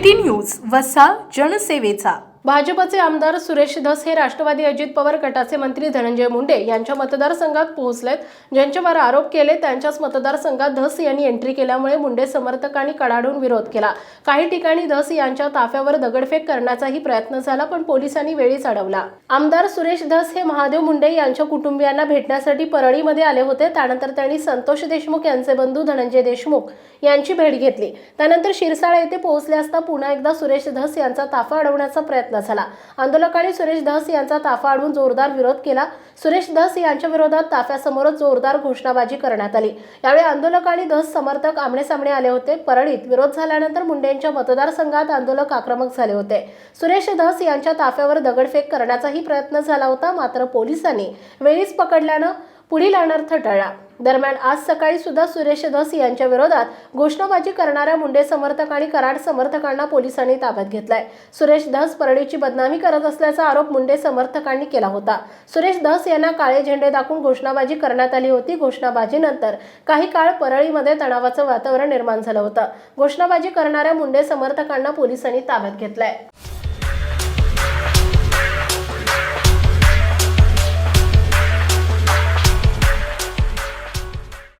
Eighty news वसा जनसेवेचा. भाजपचे आमदार सुरेश धस हे राष्ट्रवादी अजित पवार गटाचे मंत्री धनंजय मुंडे यांच्या मतदारसंघात पोहोचलेत. ज्यांच्यावर आरोप केले त्यांच्याच मतदारसंघात धस यांनी एंट्री केल्यामुळे मुंडे समर्थकांनी कडाडून विरोध केला. काही ठिकाणी धस यांच्या ताफ्यावर दगडफेक करण्याचाही प्रयत्न झाला पण पोलिसांनी वेळीच अडवला आमदार सुरेश धस हे महादेव मुंडे यांच्या कुटुंबियांना भेटण्यासाठी परळीमध्ये आले होते. त्यानंतर त्यांनी संतोष देशमुख यांचे बंधू धनंजय देशमुख यांची भेट घेतली. त्यानंतर शिरसाळ येथे पोहोचले असता पुन्हा एकदा सुरेश धस यांचा ताफा अडवण्याचा प्रयत्न झाला आंदोलकांनी सुरेश धस यांचा ताफा अडवून जोरदार विरोध केला. सुरेश धस यांच्या विरोधात ताफ्यासमोरच जोरदार घोषणाबाजी करण्यात आली. यावेळी आंदोलक आणि धस समर्थक आमनेसामने आले होते. परळीत विरोध झाल्यानंतर मुंडेंच्या मतदारसंघात आंदोलक आक्रमक झाले होते. सुरेश धस यांच्या ताफ्यावर दगडफेक करण्याचाही प्रयत्न झाला होता. मात्र पोलिसांनी वेळीच पकडल्यानं पुढील अनर्थ टळला दरम्यान आज सकाळी सुद्धा सुरेश धस यांच्या विरोधात घोषणाबाजी करणाऱ्या मुंडे समर्थक आणि कराड समर्थकांना पोलिसांनी ताब्यात घेतलाय. सुरेश धस परळीची बदनामी करत असल्याचा आरोप मुंडे समर्थकांनी केला होता. सुरेश धस यांना काळे झेंडे दाखवून घोषणाबाजी करण्यात आली होती. घोषणाबाजीनंतर काही काळ परळीमध्ये तणावाचं वातावरण निर्माण झालं होतं. घोषणाबाजी करणाऱ्या मुंडे समर्थकांना पोलिसांनी ताब्यात घेतलाय.